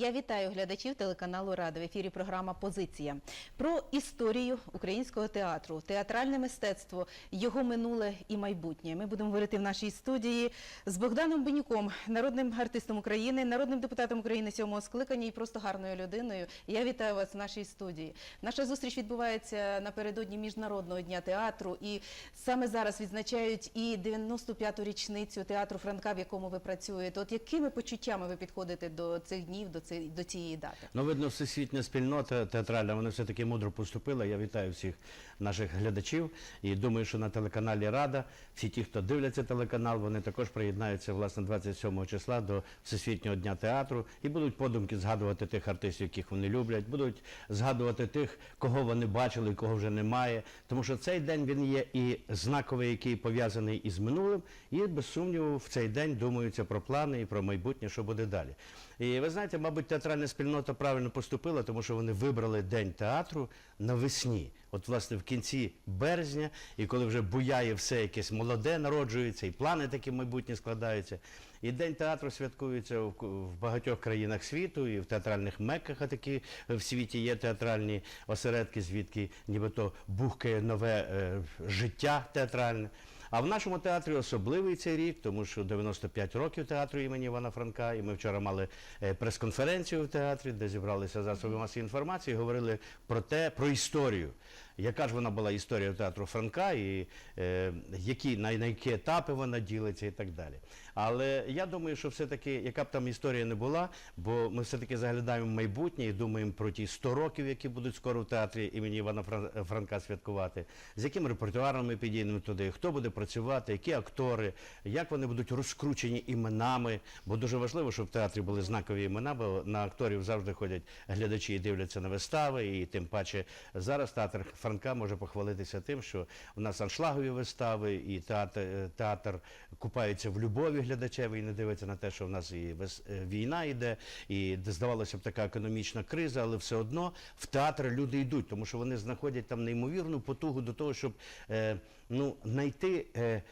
Я вітаю глядачів телеканалу Рада. В ефірі програма Позиція про історію українського театру, театральне мистецтво, його минуле і майбутнє. Ми будемо говорити в нашій студії з Богданом Бенюком, народним артистом України, народним депутатом України сьомого скликання і просто гарною людиною. Я вітаю вас в нашій студії. Наша зустріч відбувається напередодні міжнародного дня театру, і саме зараз відзначають і 95-ту річницю театру Франка, в якому ви працюєте. От якими почуттями ви підходите до цих днів, до ці- до цієї дати? Ну, видно, всесвітня спільнота театральна, вони все-таки мудро поступила. Я вітаю всіх наших глядачів і думаю, що на телеканалі Рада всі ті, хто дивляться телеканал, вони також приєднаються власне 27 числа до Всесвітнього дня театру і будуть подумки згадувати тих артистів, яких вони люблять, будуть згадувати тих, кого вони бачили, кого вже немає. Тому що цей день він є і знаковий, який пов'язаний із минулим, і без сумніву в цей день думаються про плани і про майбутнє, що буде далі. І ви знаєте, мабуть, театральна спільнота правильно поступила, тому що вони вибрали день театру навесні. От, власне, в кінці березня, і коли вже буяє все якесь молоде народжується, і плани такі майбутні складаються. І день театру святкується в, багатьох країнах світу, і в театральних мекках, а такі в світі є театральні осередки, звідки нібито бухкає нове е, життя театральне. А в нашому театрі особливий цей рік, тому що 95 років театру імені Івана Франка. І ми вчора мали е, прес-конференцію в театрі, де зібралися засоби масової інформації, говорили про те, про історію. Яка ж вона була історія театру Франка, і е, які, на, на які етапи вона ділиться і так далі. Але я думаю, що все-таки, яка б там історія не була, бо ми все-таки заглядаємо в майбутнє і думаємо про ті 100 років, які будуть скоро в театрі імені Івана Фран- Франка святкувати, з яким репертуаром ми підійдемо туди, хто буде працювати, які актори, як вони будуть розкручені іменами. Бо дуже важливо, щоб в театрі були знакові імена, бо на акторів завжди ходять глядачі і дивляться на вистави. І тим паче зараз театр Франка може похвалитися тим, що у нас аншлагові вистави, і театр, театр купається в любові глядачеві і не дивиться на те, що в нас і е, війна йде, і здавалося б така економічна криза, але все одно в театр люди йдуть, тому що вони знаходять там неймовірну потугу до того, щоб е, ну, знайти. Е,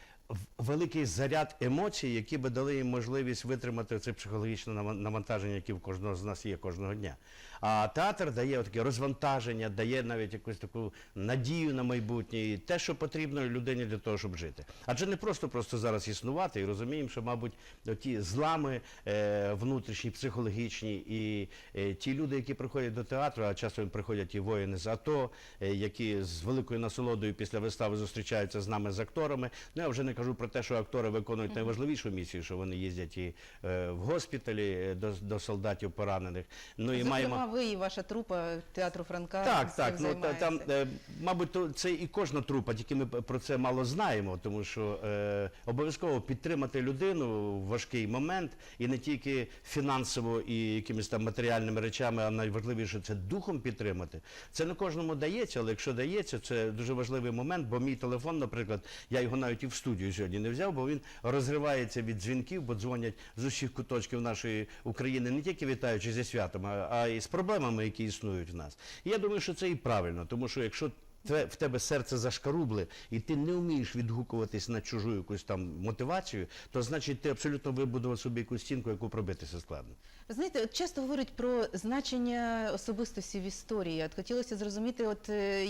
великий заряд емоцій, які би дали їм можливість витримати це психологічне нава- навантаження, яке в кожного з нас є кожного дня. А театр дає таке розвантаження, дає навіть якусь таку надію на майбутнє, і те, що потрібно людині для того, щоб жити. Адже не просто просто зараз існувати, і розуміємо, що, мабуть, ті злами е, внутрішні, психологічні, і е, ті люди, які приходять до театру, а часто приходять і воїни з АТО, е, які з великою насолодою після вистави зустрічаються з нами з акторами. Ну я вже не кажу про те, що актори виконують найважливішу місію, що вони їздять і е, в госпіталі е, до, до солдатів поранених. Ну і Зокрема, маємо. Ви і ваша трупа театру Франка Так, так. Ну та, там, е, мабуть, то це і кожна трупа, тільки ми про це мало знаємо, тому що е, обов'язково підтримати людину в важкий момент і не тільки фінансово і якимись там матеріальними речами, а найважливіше це духом підтримати. Це не кожному дається, але якщо дається, це дуже важливий момент, бо мій телефон, наприклад, я його навіть і в студію сьогодні не взяв, бо він розривається від дзвінків, бо дзвонять з усіх куточків нашої України, не тільки вітаючи зі святом, а, а й з проблемами, які існують в нас. Я думаю, що це і правильно, тому що якщо в тебе серце зашкарубле, і ти не вмієш відгукуватись на чужу якусь там мотивацію, то значить ти абсолютно вибудував собі якусь стінку, яку пробитися складно. Знаєте, от часто говорять про значення особистості в історії. От хотілося зрозуміти, от е,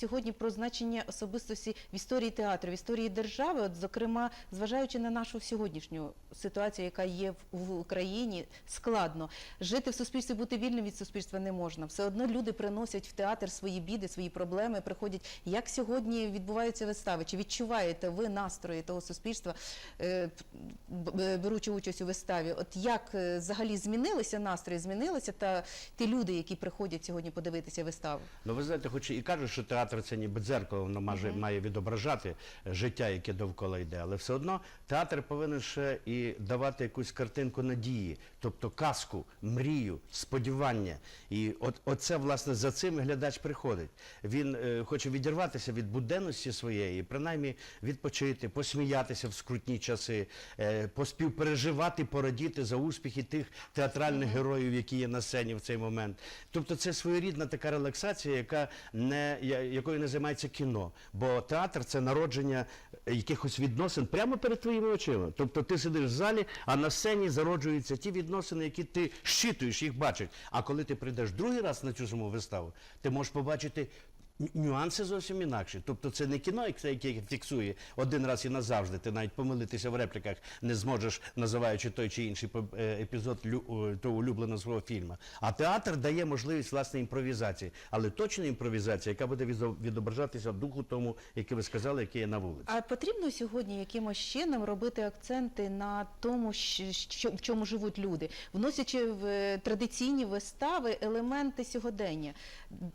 сьогодні про значення особистості в історії театру, в історії держави, от зокрема, зважаючи на нашу сьогоднішню ситуацію, яка є в, в Україні, складно жити в суспільстві, бути вільним від суспільства не можна. Все одно люди приносять в театр свої біди, свої проблеми, приходять. Як сьогодні відбуваються вистави? Чи відчуваєте ви настрої того суспільства, е, беручи участь у виставі? От як е, взагалі змінилися настрої, змінилися та ті люди, які приходять сьогодні подивитися виставу? Ну, ви знаєте, хоч і кажуть, що театр це ніби дзеркало, воно має, має відображати е, життя, яке довкола йде. Але все одно театр повинен ще і давати якусь картинку надії, тобто казку, мрію, сподівання. І от оце, власне, за цим глядач приходить. Він е, хоче відірватися від буденності своєї, принаймні відпочити, посміятися в скрутні часи, е, поспівпереживати, порадіти за успіхи тих театральних героїв, які є на сцені в цей момент. Тобто це своєрідна така релаксація, яка не, якою не займається кіно. Бо театр це народження якихось відносин прямо перед твоїми очима. Тобто ти сидиш в залі, а на сцені зароджуються ті відносини, які ти щитуєш, їх бачиш. А коли ти прийдеш другий раз на цю саму виставу, ти можеш побачити. Ню- Нюанси зовсім інакші. Тобто це не кіно, яке фіксує один раз і назавжди. Ти навіть помилитися в репліках не зможеш, називаючи той чи інший е, епізод лю- того улюбленого свого фільму. А театр дає можливість власне імпровізації, але точна імпровізація, яка буде відо- відображатися духу тому, який ви сказали, який є на вулиці. А потрібно сьогодні якимось чином робити акценти на тому, що, в чому живуть люди, вносячи в е, традиційні вистави елементи сьогодення,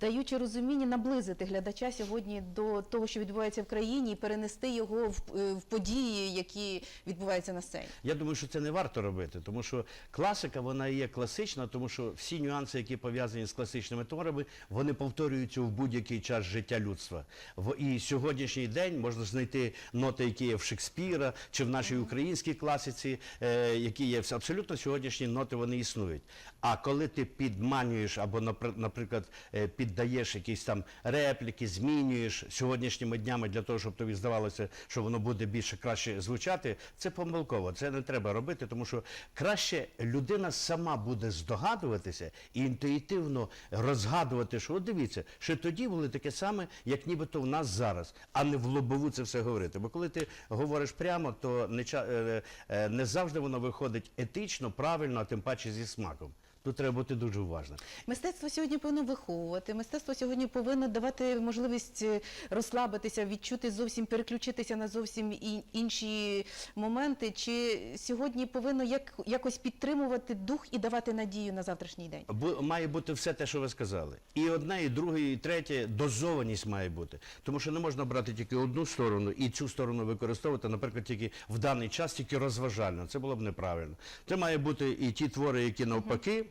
даючи розуміння наблизити глядача сьогодні до того, що відбувається в країні, і перенести його в, е, в події, які відбуваються на сцені. Я думаю, що це не варто робити, тому що класика вона є класична, тому що всі нюанси, які пов'язані з класичними творами, вони повторюються в будь-який час життя людства. В і сьогоднішній день можна знайти ноти, які є в Шекспіра чи в нашій українській класиці, е, які є абсолютно сьогоднішні ноти, вони існують. А коли ти підманюєш або, наприклад, е, піддаєш якісь там репліки, змінюєш сьогоднішніми днями для того, щоб тобі здавалося, що воно буде більше краще звучати, це помилково. Це не треба робити, тому що краще людина сама буде здогадуватися і інтуїтивно розгадувати, що от дивіться, що тоді були таке саме, як нібито в нас зараз, а не в лобову це все говорити. Бо коли ти говориш прямо, то не, е, е, не завжди воно виходить етично, правильно, а тим паче зі смаком. Тут треба бути дуже уважним. Мистецтво сьогодні повинно виховувати. Мистецтво сьогодні повинно давати можливість е, розслабитися, відчути зовсім переключитися на зовсім інші моменти. Чи сьогодні повинно як, якось підтримувати дух і давати надію на завтрашній день? Бу- має бути все те, що ви сказали. І одне, і друге, і третє, дозованість має бути. Тому що не можна брати тільки одну сторону і цю сторону використовувати, наприклад, тільки в даний час, тільки розважально. Це було б неправильно. Це має бути і ті твори, які навпаки.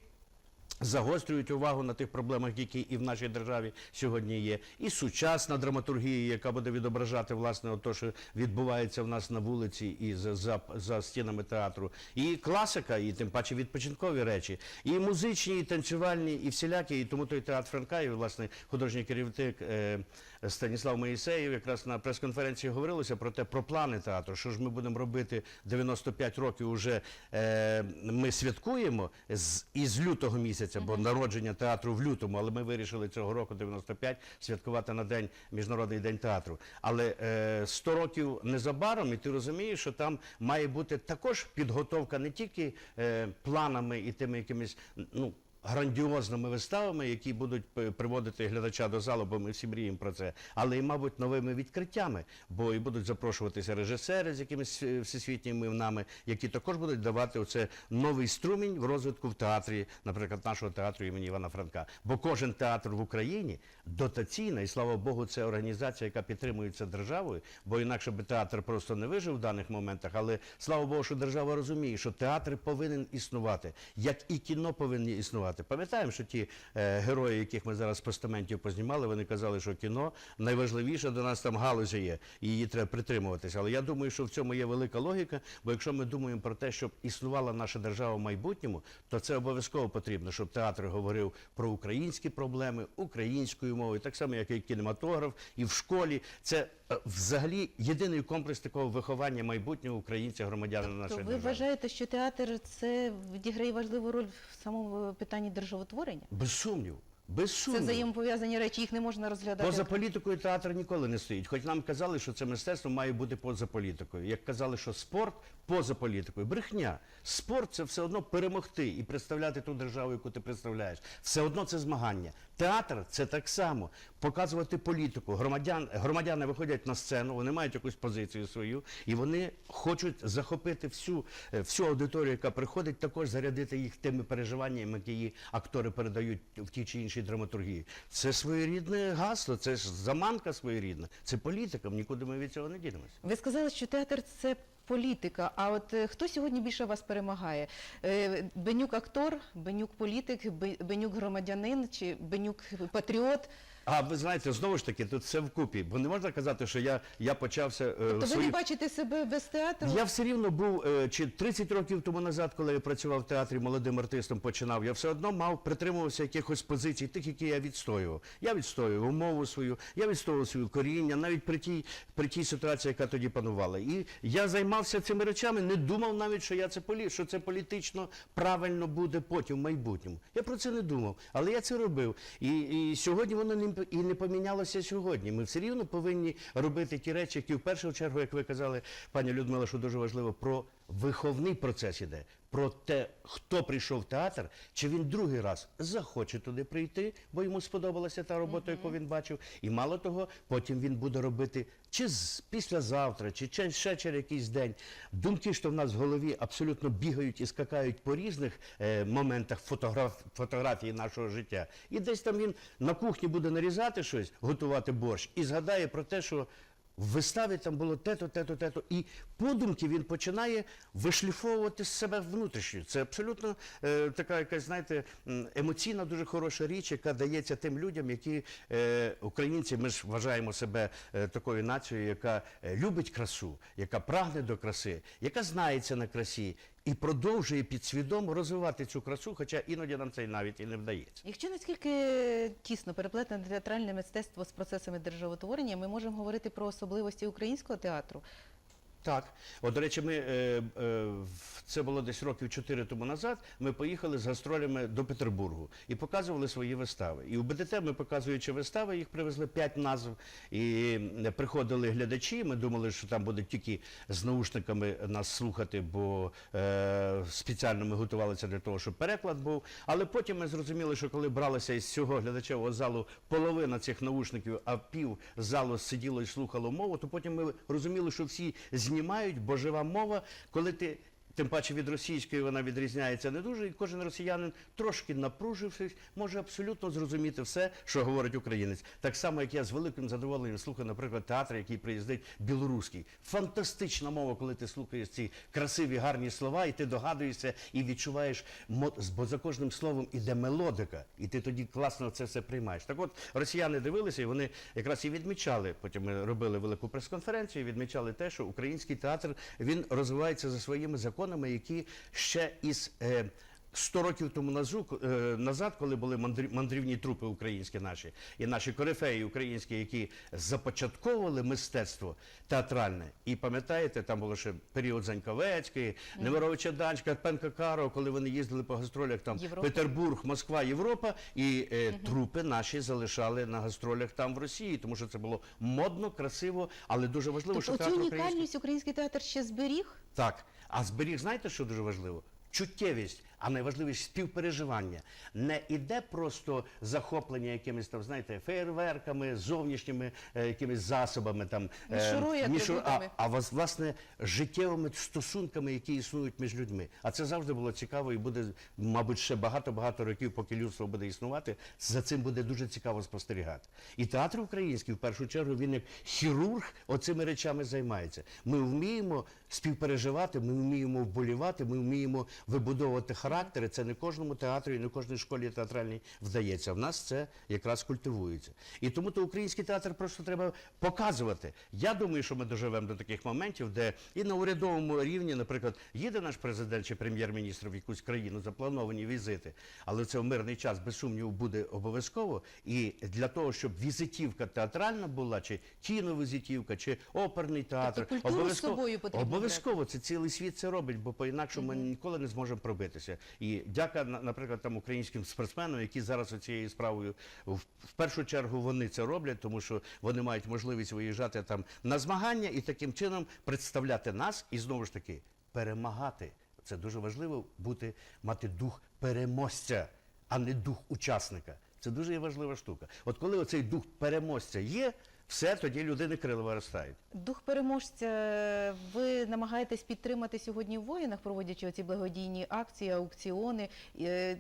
Загострюють увагу на тих проблемах, які і в нашій державі сьогодні є, і сучасна драматургія, яка буде відображати власне те, що відбувається в нас на вулиці і за, за, за стінами театру, і класика, і тим паче відпочинкові речі, і музичні, і танцювальні, і всілякі. І тому той театр Франка, і власне художній керівник е, Станіслав Моїсеєв якраз на прес-конференції говорилося про те, про плани театру. Що ж ми будемо робити 95 років уже е, ми святкуємо з із лютого місяця, бо народження театру в лютому, але ми вирішили цього року 95 святкувати на день міжнародний день театру. Але е, 100 років незабаром, і ти розумієш, що там має бути також підготовка не тільки е, планами і тими якимись ну. Грандіозними виставами, які будуть приводити глядача до залу, бо ми всі мріємо про це, але і, мабуть, новими відкриттями, бо і будуть запрошуватися режисери з якимись е, всесвітніми іменами, які також будуть давати оце новий струмінь в розвитку в театрі, наприклад, нашого театру імені Івана Франка. Бо кожен театр в Україні дотаційна, і слава Богу, це організація, яка підтримується державою, бо інакше би театр просто не вижив в даних моментах. Але слава Богу, що держава розуміє, що театр повинен існувати, як і кіно повинні існувати. Пам'ятаємо, що ті е, герої, яких ми зараз з постаментів познімали, вони казали, що кіно найважливіше до нас там галузя є, і її треба притримуватися. Але я думаю, що в цьому є велика логіка, бо якщо ми думаємо про те, щоб існувала наша держава в майбутньому, то це обов'язково потрібно, щоб театр говорив про українські проблеми українською мовою, так само, як і кінематограф, і в школі. Це е, взагалі єдиний комплекс такого виховання майбутнього українця, громадянина нашої ви держави. вважаєте, що театр це відіграє важливу роль в самому питанні державотворення? Без сумніву. Без Це взаємопов'язані речі, їх не можна розглядати. Поза політикою театр ніколи не стоїть. Хоч нам казали, що це мистецтво має бути поза політикою. Як казали, що спорт поза політикою. Брехня. Спорт це все одно перемогти і представляти ту державу, яку ти представляєш. Все одно це змагання. Театр це так само. Показувати політику. Громадян, громадяни виходять на сцену, вони мають якусь позицію свою, і вони хочуть захопити всю, е, всю аудиторію, яка приходить, також зарядити їх тими переживаннями, які актори передають в тій чи іншій драматургії. Це своєрідне гасло, це ж заманка своєрідна, це політика. Нікуди ми від цього не дінемося. Ви сказали, що театр це політика. А от е, хто сьогодні більше вас перемагає? Е, Бенюк актор, Бенюк політик, Бе- Бенюк громадянин чи Бенюк патріот? А ви знаєте, знову ж таки, тут все вкупі, бо не можна казати, що я, я почався е, То ви свої не бачите себе без театру? Я все рівно був е, чи 30 років тому назад, коли я працював в театрі молодим артистом, починав. Я все одно мав притримувався якихось позицій, тих, які я відстоював. Я відстоював мову свою, я відстоював свою коріння, навіть при тій при тій ситуації, яка тоді панувала. І я займався цими речами, не думав навіть, що я це полі, що це політично правильно буде потім в майбутньому. Я про це не думав, але я це робив. І, і сьогодні воно не і не помінялося сьогодні. Ми все рівно повинні робити ті речі, які в першу чергу, як ви казали, пані Людмила, що дуже важливо, про виховний процес іде. Про те, хто прийшов в театр, чи він другий раз захоче туди прийти, бо йому сподобалася та робота, яку він бачив. І мало того, потім він буде робити чи з післязавтра, чи ще через якийсь день. Думки, що в нас в голові абсолютно бігають і скакають по різних е, моментах фотограф, фотографії нашого життя. І десь там він на кухні буде нарізати щось, готувати борщ, і згадає про те, що в виставі там було те-то, те-то, те-то. І подумки він починає вишліфовувати з себе внутрішньо. Це абсолютно е, така якась, знаєте, емоційна, дуже хороша річ, яка дається тим людям, які е, українці, ми ж вважаємо себе е, такою нацією, яка е, любить красу, яка прагне до краси, яка знається на красі і продовжує підсвідомо розвивати цю красу, хоча іноді нам це навіть і не вдається. Якщо наскільки тісно переплетене театральне мистецтво з процесами державотворення, ми можемо говорити про особливості українського театру. Так, от до речі, ми е, е, це було десь років чотири тому назад. Ми поїхали з гастролями до Петербургу і показували свої вистави. І у БДТ ми показуючи вистави, їх привезли п'ять назв. І е, приходили глядачі. Ми думали, що там будуть тільки з наушниками нас слухати, бо е, спеціально ми готувалися для того, щоб переклад був. Але потім ми зрозуміли, що коли бралися із цього глядачевого залу половина цих наушників, а пів залу сиділо і слухало мову, то потім ми розуміли, що всі знімають, бо жива мова, коли ти. Тим паче від російської вона відрізняється не дуже, і кожен росіянин, трошки напружившись, може абсолютно зрозуміти все, що говорить українець. Так само, як я з великим задоволенням слухаю, наприклад, театр, який приїздить білоруський. Фантастична мова, коли ти слухаєш ці красиві, гарні слова, і ти догадуєшся і відчуваєш, бо за кожним словом іде мелодика, і ти тоді класно це все приймаєш. Так от росіяни дивилися, і вони якраз і відмічали. Потім ми робили велику прес-конференцію, відмічали те, що український театр він розвивається за своїми законами, які ще із. Е, 100 років тому е, назад, коли були мандрівні трупи українські наші, і наші корифеї українські, які започатковували мистецтво театральне. І пам'ятаєте, там було ще період Заньковецької, Немировича Данчка, Пенка Каро, коли вони їздили по гастролях там Європа. Петербург, Москва, Європа, і е, трупи наші залишали на гастролях там в Росії, тому що це було модно, красиво, але дуже важливо, Тобто що театр український... унікальність український театр ще зберіг? Так. А зберіг, знаєте, що дуже важливо? Чуттєвість, а найважливіше співпереживання. Не іде просто захоплення якимись там, знаєте, фейерверками, зовнішніми е, якимись засобами там е, Мішурою, мішу- а, атрибутами. а вас, власне життєвими стосунками, які існують між людьми. А це завжди було цікаво і буде, мабуть, ще багато-багато років, поки людство буде існувати. За цим буде дуже цікаво спостерігати. І театр український, в першу чергу, він як хірург оцими речами займається. Ми вміємо співпереживати, ми вміємо вболівати, ми вміємо вибудовувати характери. Це не кожному театру і не кожній школі театральній вдається. В нас це якраз культивується. І тому то український театр просто треба показувати. Я думаю, що ми доживемо до таких моментів, де і на урядовому рівні, наприклад, їде наш президент чи прем'єр-міністр в якусь країну, заплановані візити, але це в мирний час без сумніву буде обов'язково. І для того, щоб візитівка театральна була, чи кіновізитівка, чи оперний театр, Тобто з собою обов'язково це цілий світ це робить, бо по інакшому ми ніколи не зможемо пробитися. І дяка, наприклад, там українським спортсменам, які зараз цією справою в, першу чергу вони це роблять, тому що вони мають можливість виїжджати там на змагання і таким чином представляти нас і знову ж таки перемагати. Це дуже важливо бути, мати дух переможця, а не дух учасника. Це дуже важлива штука. От коли оцей дух переможця є, все тоді людини крила виростають. Дух переможця ви намагаєтесь підтримати сьогодні в воїнах, проводячи ці благодійні акції, аукціони. е,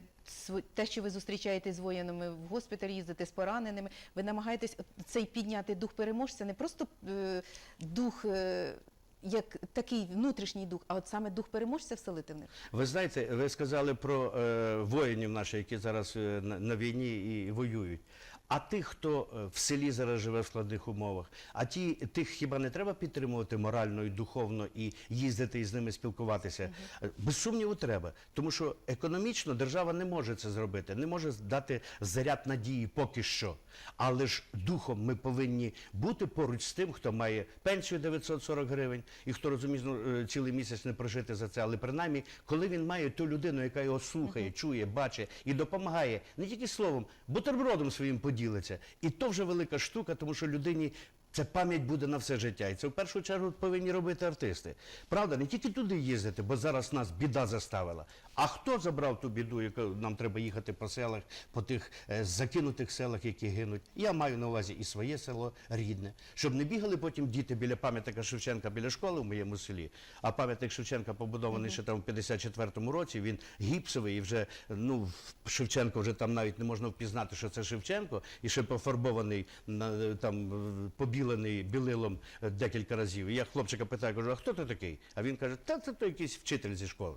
Те, що ви зустрічаєтесь з воїнами в госпіталь, їздите з пораненими, ви намагаєтесь цей підняти дух переможця, не просто е, дух, е, як такий внутрішній дух, а от саме дух переможця вселити в них. Ви знаєте, ви сказали про е, воїнів наших, які зараз на, на війні і воюють. А тих, хто е, в селі зараз живе в складних умовах, а ті, тих хіба не треба підтримувати морально і духовно і їздити і з ними спілкуватися? Е, Без сумніву, треба. Тому що економічно держава не може це зробити, не може дати заряд надії поки що. Але ж духом ми повинні бути поруч з тим, хто має пенсію 940 гривень, і хто розуміє, ну, е, цілий місяць не прожити за це. Але принаймні, коли він має ту людину, яка його слухає, чує, бачить і допомагає не тільки словом, бутербродом своїм поділиться. І то вже велика штука, тому що людині. Це пам'ять буде на все життя. І це в першу чергу повинні робити артисти. Правда, не тільки туди їздити, бо зараз нас біда заставила. А хто забрав ту біду, яку нам треба їхати по селах, по тих е, закинутих селах, які гинуть? Я маю на увазі і своє село рідне, щоб не бігали потім діти біля пам'ятника Шевченка біля школи в моєму селі. А пам'ятник Шевченка побудований ще там в 54-му році. Він гіпсовий і вже ну Шевченко вже там навіть не можна впізнати, що це Шевченко, і ще пофарбований на там е, побілений білилом е, декілька разів. І я хлопчика питаю, кажу, а хто ти такий? А він каже, та це то якийсь вчитель зі школи.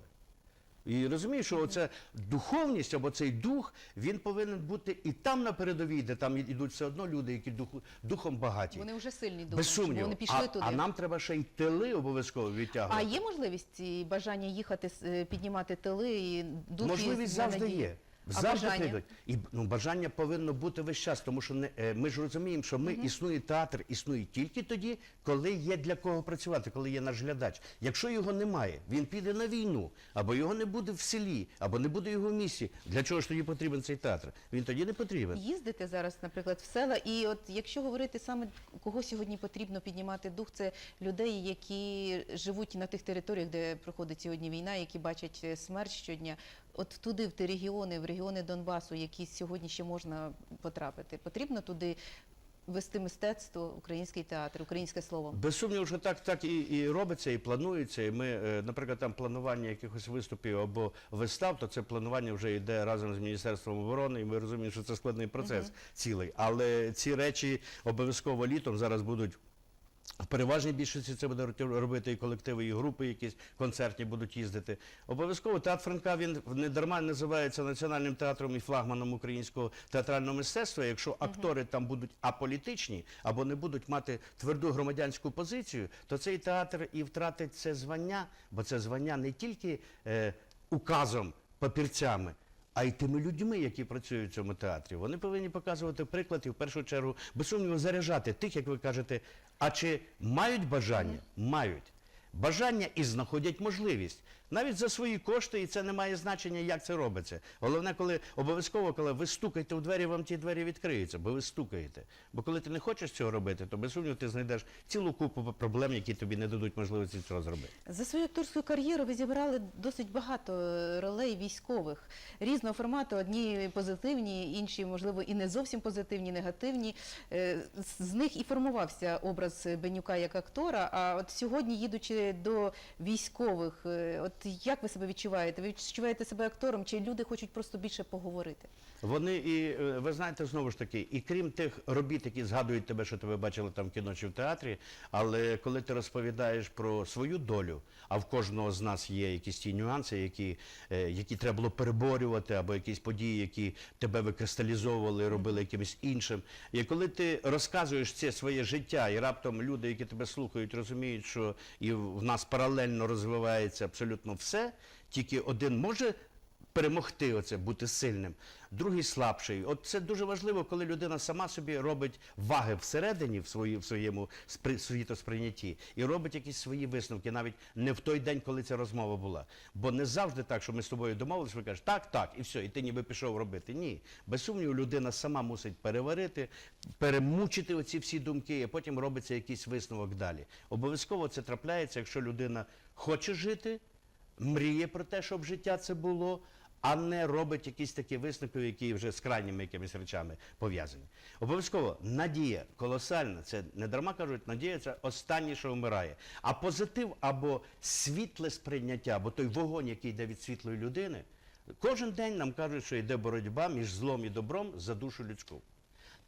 І розумієш, що оце духовність або цей дух, він повинен бути і там на передовій, де там ідуть все одно люди, які духу, духом багаті. Вони вже сильні духом, Без сумніву. вони пішли а, туди. а нам треба ще й тили обов'язково відтягувати. А є можливість і бажання їхати, е, піднімати тили і духи Можливість завжди є. Завжди бажання? прийдуть. І ну, бажання повинно бути весь час, тому що не, е, ми ж розуміємо, що ми існує театр, існує тільки тоді, коли є для кого працювати, коли є наш глядач. Якщо його немає, він піде на війну, або його не буде в селі, або не буде його в місті. Для чого ж тоді потрібен цей театр? Він тоді не потрібен. Їздите зараз, наприклад, в села, і от якщо говорити саме кого сьогодні потрібно піднімати дух, це людей, які живуть на тих територіях, де проходить сьогодні війна, які бачать е, смерть щодня. От туди, в ті регіони, в регіони Донбасу, які сьогодні ще можна потрапити, потрібно туди вести мистецтво, український театр, українське слово. Без сумніву, що так, так і, і робиться, і планується. І ми, е, наприклад, там планування якихось виступів або вистав, то це планування вже йде разом з Міністерством оборони, і ми розуміємо, що це складний процес цілий. Але ці речі обов'язково літом зараз будуть. В переважній більшості це буде робити і колективи, і групи якісь концертні будуть їздити. Обов'язково театр Франка він не дарма називається національним театром і флагманом українського театрального мистецтва. Якщо актори там будуть аполітичні або не будуть мати тверду громадянську позицію, то цей театр і втратить це звання, бо це звання не тільки е, указом, папірцями. А й тими людьми, які працюють в цьому театрі, вони повинні показувати приклад і в першу чергу, без сумніву, заряджати тих, як ви кажете, а чи мають бажання? Мають. Бажання і знаходять можливість. Навіть за свої кошти, і це не має значення, як це робиться. Головне, коли обов'язково, коли ви стукаєте у двері, вам ті двері відкриються, бо ви стукаєте. Бо коли ти не хочеш цього робити, то без сумніву ти знайдеш цілу купу проблем, які тобі не дадуть можливості цього зробити. За свою акторську кар'єру ви зібрали досить багато е, ролей військових різного формату. Одні позитивні, інші, можливо, і не зовсім позитивні, негативні. Е, з- них і формувався образ Бенюка як актора. А от сьогодні, їдучи до військових, е, от як ви себе відчуваєте? Ви відчуваєте себе актором? Чи люди хочуть просто більше поговорити? Вони і е, ви знаєте, знову ж таки, і крім тих робіт, які згадують тебе, що тебе бачили там в кіно чи в театрі, але коли ти розповідаєш про свою долю, а в кожного з нас є якісь ті нюанси, які, е, які треба було переборювати, або якісь події, які тебе викристалізовували, робили якимось іншим. І коли ти розказуєш це своє життя, і раптом люди, які тебе слухають, розуміють, що і в нас паралельно розвивається абсолютно все, тільки один може перемогти оце, бути сильним, другий слабший. От це дуже важливо, коли людина сама собі робить ваги всередині в, свої, в своєму спри, світосприйнятті і робить якісь свої висновки, навіть не в той день, коли ця розмова була. Бо не завжди так, що ми з тобою домовились, ви кажеш, так, так, і все, і ти ніби пішов робити. Ні. Без сумніву, людина сама мусить переварити, перемучити оці всі думки, а потім робиться якийсь висновок далі. Обов'язково це трапляється, якщо людина хоче жити, мріє про те, щоб життя це було, а не робить якісь такі висновки, які вже з крайніми якимись речами пов'язані. Обов'язково надія колосальна. Це не дарма кажуть, надія це останнє, що вмирає. А позитив або світле сприйняття, або той вогонь, який йде від світлої людини, кожен день нам кажуть, що йде боротьба між злом і добром за душу людську.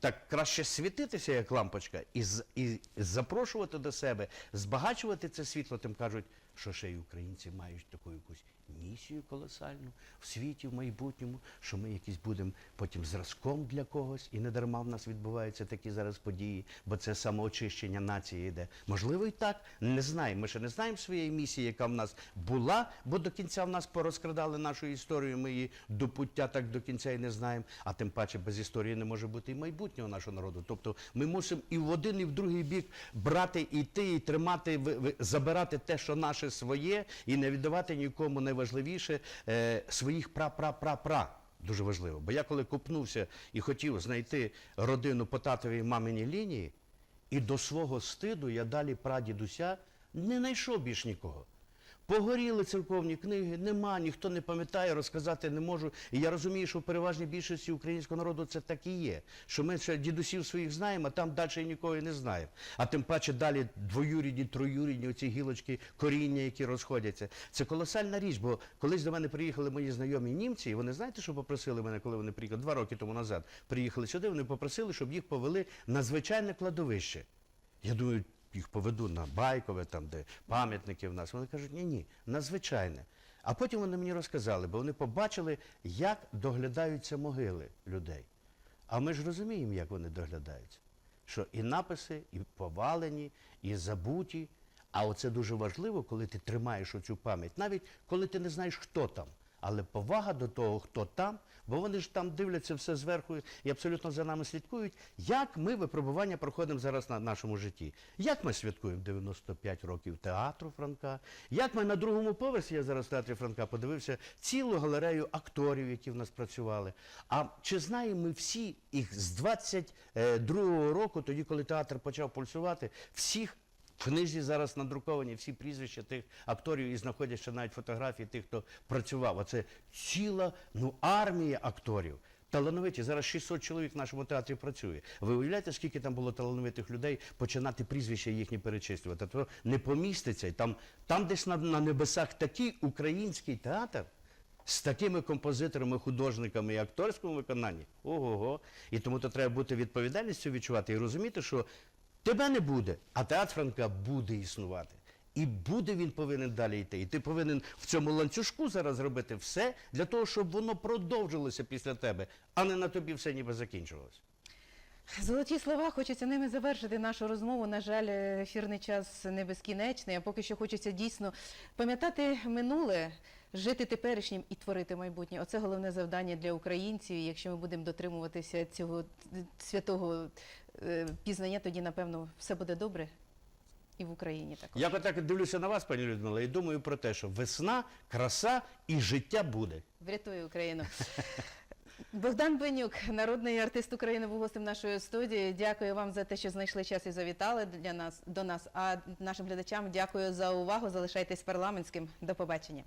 так краще світитися, як лампочка, і, і запрошувати до себе, збагачувати це світло, тим кажуть, що ще й українці мають таку якусь місію колосальну в світі, в майбутньому, що ми якісь будемо потім зразком для когось, і не дарма в нас відбуваються такі зараз події, бо це самоочищення нації йде. Можливо, і так. Не знаємо. Ми ще не знаємо своєї місії, яка в нас була, бо до кінця в нас порозкрадали нашу історію. Ми її до пуття так до кінця і не знаємо. А тим паче без історії не може бути і майбутнього нашого народу. Тобто ми мусимо і в один, і в другий бік брати, і тримати, ви- ви- забирати те, що наше своє, і не віддавати нікому найважливіше е, своїх пра-пра-пра-пра. Дуже важливо. Бо я коли купнувся і хотів знайти родину по татовій маминій лінії, і до свого стиду я далі прадідуся не знайшов більш нікого. Погоріли церковні книги, нема, ніхто не пам'ятає, розказати не можу. І я розумію, що в переважній більшості українського народу це так і є. Що ми ще дідусів своїх знаємо, а там далі нікого не знаємо. А тим паче далі двоюрідні, троюрідні, оці гілочки, коріння, які розходяться. Це колосальна річ, бо колись до мене приїхали мої знайомі німці, і вони знаєте, що попросили мене, коли вони приїхали два роки тому назад, приїхали сюди, вони попросили, щоб їх повели на звичайне кладовище. Я думаю, їх поведу на Байкове, там, де пам'ятники в нас. Вони кажуть, ні, ні, на звичайне. А потім вони мені розказали, бо вони побачили, як доглядаються могили людей. А ми ж розуміємо, як вони доглядаються. Що і написи, і повалені, і забуті. А оце дуже важливо, коли ти тримаєш оцю пам'ять, навіть коли ти не знаєш, хто там. Але повага до того, хто там, бо вони ж там дивляться все зверху і абсолютно за нами слідкують, як ми випробування проходимо зараз на нашому житті. Як ми святкуємо 95 років театру Франка, як ми на другому поверсі, я зараз в театрі Франка подивився цілу галерею акторів, які в нас працювали. А чи знаємо ми всі їх з 22-го року, тоді, коли театр почав пульсувати, всіх в книзі зараз надруковані всі прізвища тих акторів і знаходяться навіть фотографії тих, хто працював. Оце ціла ну, армія акторів. Талановиті. Зараз 600 чоловік в нашому театрі працює. Ви уявляєте, скільки там було талановитих людей починати прізвища їхні перечислювати? То не поміститься. І там, там десь на, на небесах такий український театр з такими композиторами, художниками і акторському виконанні. Ого-го. І тому то треба бути відповідальністю відчувати і розуміти, що тебе не буде, а театр Франка буде існувати. І буде він повинен далі йти. І ти повинен в цьому ланцюжку зараз зробити все для того, щоб воно продовжилося після тебе, а не на тобі все ніби закінчилося. Золоті слова, хочеться ними завершити нашу розмову. На жаль, ефірний час не безкінечний, а поки що хочеться дійсно пам'ятати минуле, жити теперішнім і творити майбутнє. Оце головне завдання для українців. Якщо ми будемо дотримуватися цього святого е, пізнання, тоді напевно все буде добре і в Україні також. Я так дивлюся на вас, пані Людмила, і думаю про те, що весна, краса і життя буде. Врятує Україну. Богдан Бенюк, народний артист України, був гостем нашої студії. Дякую вам за те, що знайшли час і завітали для нас до нас. А нашим глядачам дякую за увагу. Залишайтесь парламентським. До побачення.